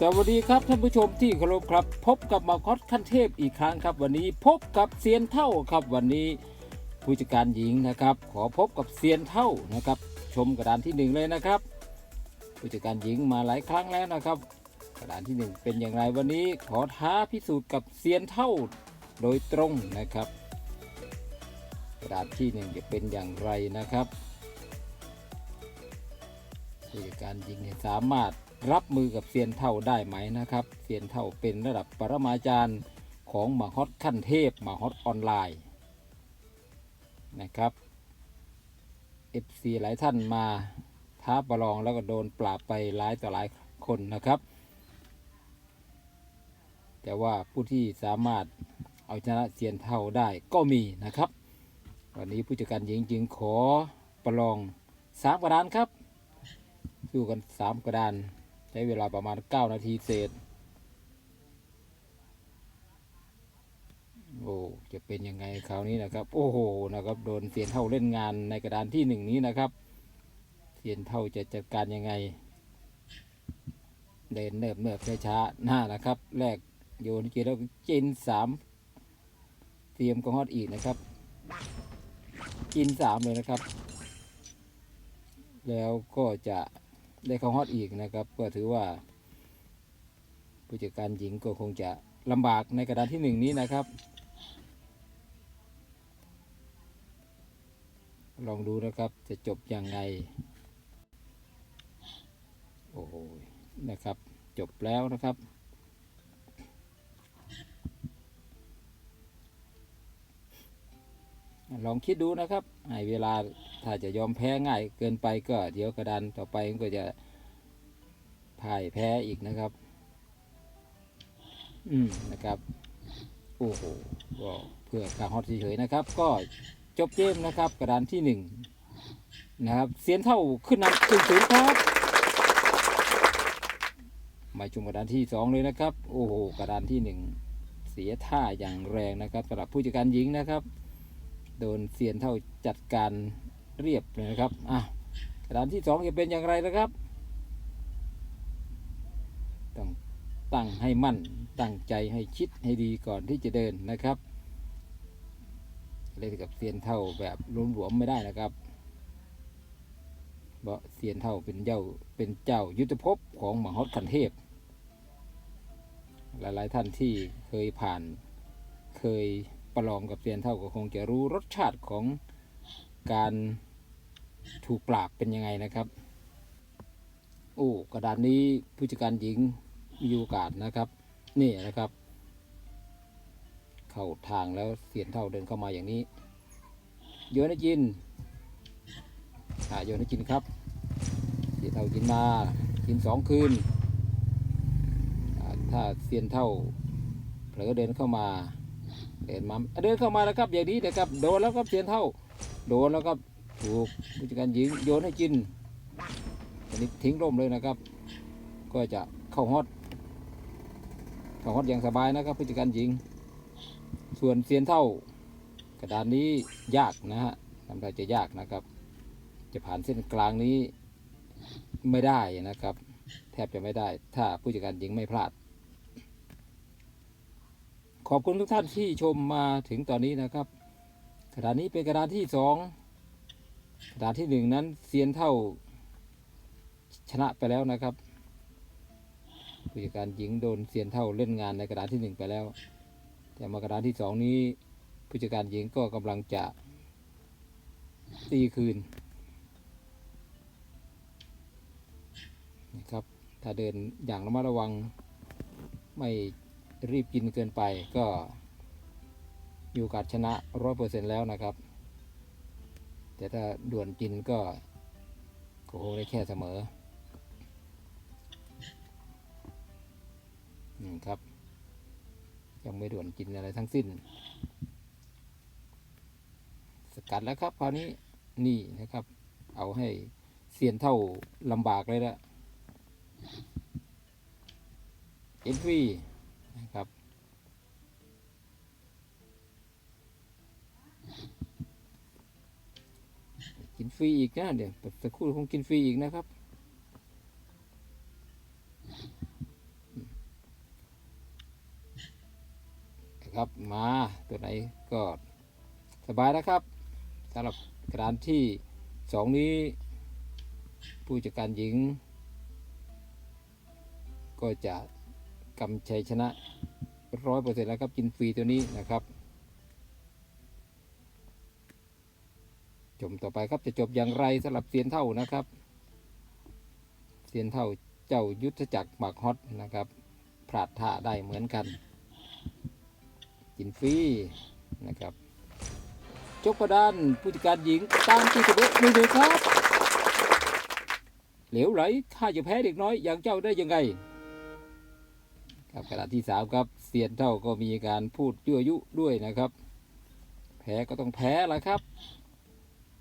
สวัสดีครับท่านผู้ชมที่เคารพครับ พบกับมาคอสขั้นเทพอีกครั้งครับ วันนี้พบกับเซียนเท่าครับวันนี้ผู้จัดการหญิงนะครับ ขอพบกับเซียนเท่านะครับ ชมกระดานที่หนึ่งเลยนะครับ ผู้จัดการหญิงมาหลายครั้งแล้วนะครับ กระดานที่หนึ่งเป็นอย่างไรวันนี้ขอท้าพิสูจน์กับเซียนเท่าโดยตรงนะครับ กระดานที่หนึ่งจะเป็นอย่างไรนะครับผู้จัดการหญิงสามารถ รับมือกับเซียนเท่าได้ไหมนะครับเซียนเท่าเป็นระดับปรมาจารย์ของมหาฮอตขั้นเทพมหาฮอตออนไลน์นะครับ FC หลายท่านมาท้าประลองแล้วก็โดนปราบไปหลายต่อหลายคนนะครับ แต่ว่าผู้ที่สามารถเอาชนะเซียนเท่าได้ก็มีนะครับ วันนี้ผู้จัดการหญิงจึงขอประลองสามกระดานครับสู้กันสามกระดาน ช้เวลาประมาณ 9 นาทีเศษ โอ้ จะเป็นยังไงคราวนี้นะครับ โอ้โห นะครับ โดนเสียนเท่าเล่นงานในกระดานที่หนึ่งนี้นะครับ เสียนเท่าจะจัดการยังไงเดินเนิบเนิบช้าๆหน้านะครับ แรกโยนเจแล้วจินสามเตรียมกองฮอดอีกนะครับกินสามเลยนะครับ แล้วก็จะ ได้เข้าฮอตอีกนะครับ ก็ถือว่า ผู้จัดการหญิงก็คงจะลำบากในกระดานที่หนึ่งนี้นะครับ ลองดูนะครับจะจบยังไง โอ้โหนะครับ จบแล้วนะครับลองคิดดูนะครับให้เวลา ถ้าจะยอมแพ้ง่ายเกินไปก็เดี๋ยวกระดานต่อไปมันก็จะพ่ายแพ้อีกนะครับ อืมนะครับ โอ้โหก็เพื่อการฮอตเฉยๆนะครับ ก็จบเกมนะครับ กระดานที่หนึ่งนะครับ เสียนเท่าขึ้นนำตึงศูนย์ครับ มาชมกระดานที่สองเลยนะครับ โอ้โห กระดานที่หนึ่งเสียท่าอย่างแรงนะครับสำหรับผู้จัดการหญิงนะครับ โดนเซียนเท่าจัดการ เรียบเลยนะครับ อะกระดานที่สองจะเป็นอย่างไรนะครับ ต้องตั้งให้มั่น ตั้งใจให้คิดให้ดีก่อนที่จะเดินนะครับเล่นกับเซียนเท่าแบบหลวมๆไม่ได้นะครับเพราะเซียนเท่าเป็นเจ้าเป็นเจ้ายุทธภพของมหาฮอตคันเทพ หลายๆท่านที่เคยผ่านเคยประลองกับเซียนเท่าก็คงจะรู้รสชาติของ การถูกปราบเป็นยังไงนะครับ โอ้กระดานนี้ผู้จัดการหญิงมีโอกาสนะครับ นี่นะครับ เข้าทางแล้วเสียนเท่าเดินเข้ามาอย่างนี้ โยนจินอ่าโยนจินครับเสียนเท่ากินมากินสองคืนอ่าถ้าเสียนเท่าเผลอเดินเข้ามา เดินมาเดินเข้ามาแล้วครับอย่างนี้นะครับโดนแล้วครับเสียนเท่า โดนแล้วครับถูกผู้จัดการหญิงโยนให้จินอันนี้ทิ้งร่มเลยนะครับ ก็จะเข้าฮอตเข้าฮอตอย่างสบายนะครับผู้จัดการหญิง ส่วนเซียนเท่ากระดานนี้ยากนะฮะทำได้จะยากนะครับ จะผ่านเส้นกลางนี้ไม่ได้นะครับ แทบจะไม่ได้ ถ้าผู้จัดการหญิงไม่พลาด ขอบคุณทุกท่านที่ชมมาถึงตอนนี้นะครับ กระดานนี้เป็นกระดานที่สองกระดานที่หนึ่งนั้นเซียนเท่าชนะไปแล้วนะครับผู้จัดการหญิงโดนเซียนเท่าเล่นงานในกระดานที่หนึ่งไปแล้ว แต่มากระดานที่สองนี้ผู้จัดการหญิงก็กำลังจะตีคืนนะครับ ถ้าเดินอย่างระมัดระวังไม่รีบกินเกินไปก็ มีโอกาสชนะร้อยเปอร์เซ็นแล้วนะครับ แต่ถ้าด่วนกินก็ก็คงได้แค่เสมออืมครับ ยังไม่ด่วนกินอะไรทั้งสิ้น สกัดแล้วครับคราวนี้นี่นะครับ เอาให้เสียนเท่าลำบากเลยละเอ็นฟรีนะครับินฟรีอีกนะเดี๋ยวสักครู่คงกินฟรีอีกนะครับ ครับมาตัวไหนก็สบายนะครับสำหรับกระดานที่สองนี้ ผู้จัดการหญิง ก็จะกำชัยชนะร้อยเปอร์เซ็นต์แล้วครับกินฟรีตัวนี้นะครับ ชมต่อไปครับจะจบอย่างไรสำหรับเซียนเท่านะครับเซียนเท่าเจ้ายุทธจักรหมากฮอตนะครับพลาดท่าได้เหมือนกันกินฟรีนะครับจบกระดานผู้จัดการหญิงตามที่เสมอหนึ่งหนึ่งครับ เหลวไหลข้าจะแพ้เด็กน้อยอย่างเจ้าได้ยังไงครับกระดาที่สามครับเซียนเท่าก็มีการพูดยั่วยุด้วยนะครับ แพ้ก็ต้องแพ้ละครับ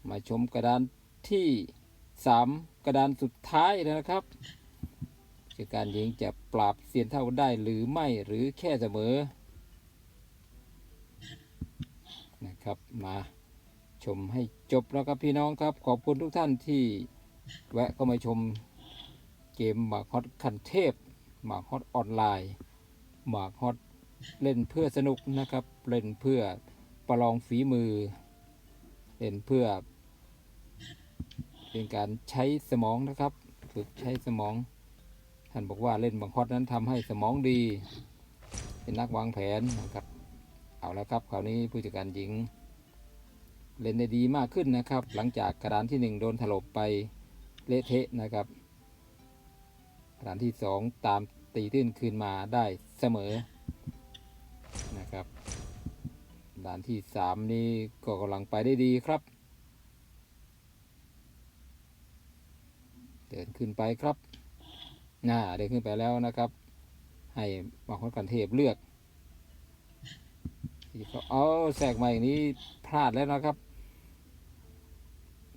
มาชมกระดานที่สามกระดานสุดท้ายนะครับคือการยิงจะปราบเซียนเท่าได้หรือไม่หรือแค่เสมอนะครับมาชมให้จบแล้วครับพี่น้องครับ ขอบคุณทุกท่านที่แวะเข้ามาชมเกมหมากฮอตคันเทพหมากฮอตออนไลน์หมากฮอตเล่นเพื่อสนุกนะครับ เล่นเพื่อประลองฝีมือ เล่นเพื่อ เป็นการใช้สมองนะครับ ฝึกใช้สมอง ท่านบอกว่าเล่นบางฮอตนั้นทำให้สมองดี เป็นนักวางแผนนะครับ เอาแล้วครับคราวนี้ผู้จัดการหญิง เล่นได้ดีมากขึ้นนะครับ หลังจากกระดานที่หนึ่งโดนถล่มไปเละเทะนะครับฐานที่สองตามตีตื้นคืนมาได้เสมอนะครับด่านที่สามนี้ก็กำลังไปได้ดีครับ เดินขึ้นไปครับหน้าเดินขึ้นไปแล้วนะครับ ให้มางคนกันเทพเลือกเขาเอาแสกมาอย่างนี้พลาดแล้วนะครับ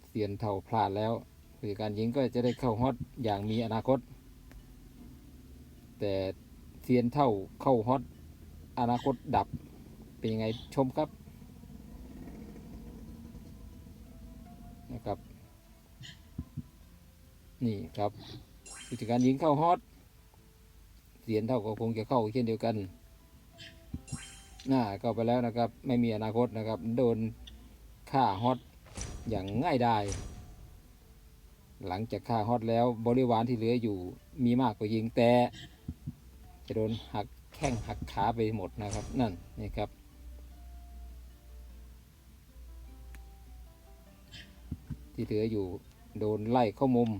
เสียนเท่าพลาดแล้วคือการยิงก็จะได้เข้าฮอตอย่างมีอนาคต แต่เซียนเท่าเข้าฮอตอนาคตดับเป็นยังไงชมครับนะครับ นี่ครับกิจการยิงเข้าฮอตเสียนเท่าก็คงจะเข้าเช่นเดียวกันน่าเข้าไปแล้วนะครับ ไม่มีอนาคตนะครับ โดนฆ่าฮอตอย่างง่ายดายหลังจากฆ่าฮอตแล้วบริวารที่เหลืออยู่มีมากกว่ายิงแต่ จะโดนหักแข้งหักขาไปหมดนะครับ นั่นนี่ครับ ที่เหลืออยู่ โดนไล่เข้ามุม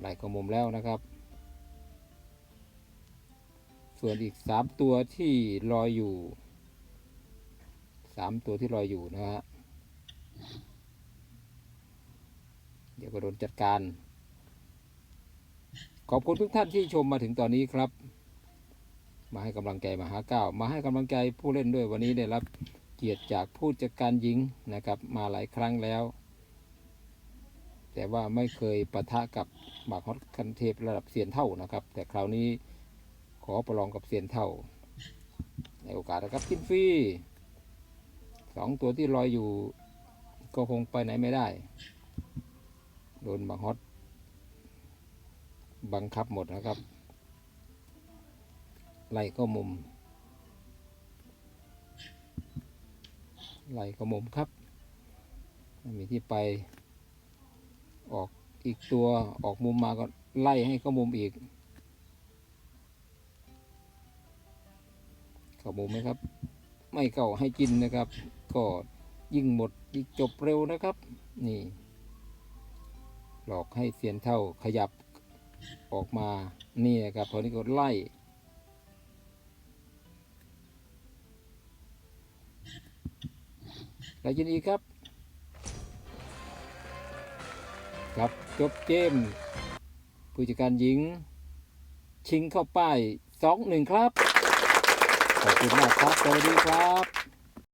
ไล่เข้ามุมแล้วนะครับ ส่วนอีกสามตัวที่ลอยอยู่สามตัวที่ลอยอยู่นะฮะเดี๋ยวก็โดนจัดการ ขอบคุณทุกท่านที่ชมมาถึงตอนนี้ครับ มาให้กำลังใจมหาเก้า มาให้กำลังใจผู้เล่นด้วยวันนี้ได้รับเกียรติจากผู้จัดการยิงนะครับ มาหลายครั้งแล้ว แต่ว่าไม่เคยปะทะกับหมากฮอตคันเทพระดับเซียนเท่านะครับ แต่คราวนี้ขอประลองกับเซียนเท่า ในโอกาสนะครับกินฟรีสองตัวที่ลอยอยู่ก็คงไปไหนไม่ได้ โดนหมากฮอตบังคับหมดนะครับ ไล่ก็มุม ไล่ก็มุมครับไม่มีที่ไป ออกอีกตัวออกมุมมาก็ไล่ให้เข้ามุมอีก เข้ามุมไหมครับ ไม่เข้าให้กินนะครับ ก็ยิ่งหมดยิ่งจบเร็วนะครับ นี่หลอกให้เสียนเท่าขยับออกมานี่นะครับพอนี้ก็ไล่แล้วยินดีครับ ครับจบเกม ผู้จัดการหญิง ชิงเข้าป้ายสองหนึ่งครับ ขอบคุณมากครับ สวัสดีครับ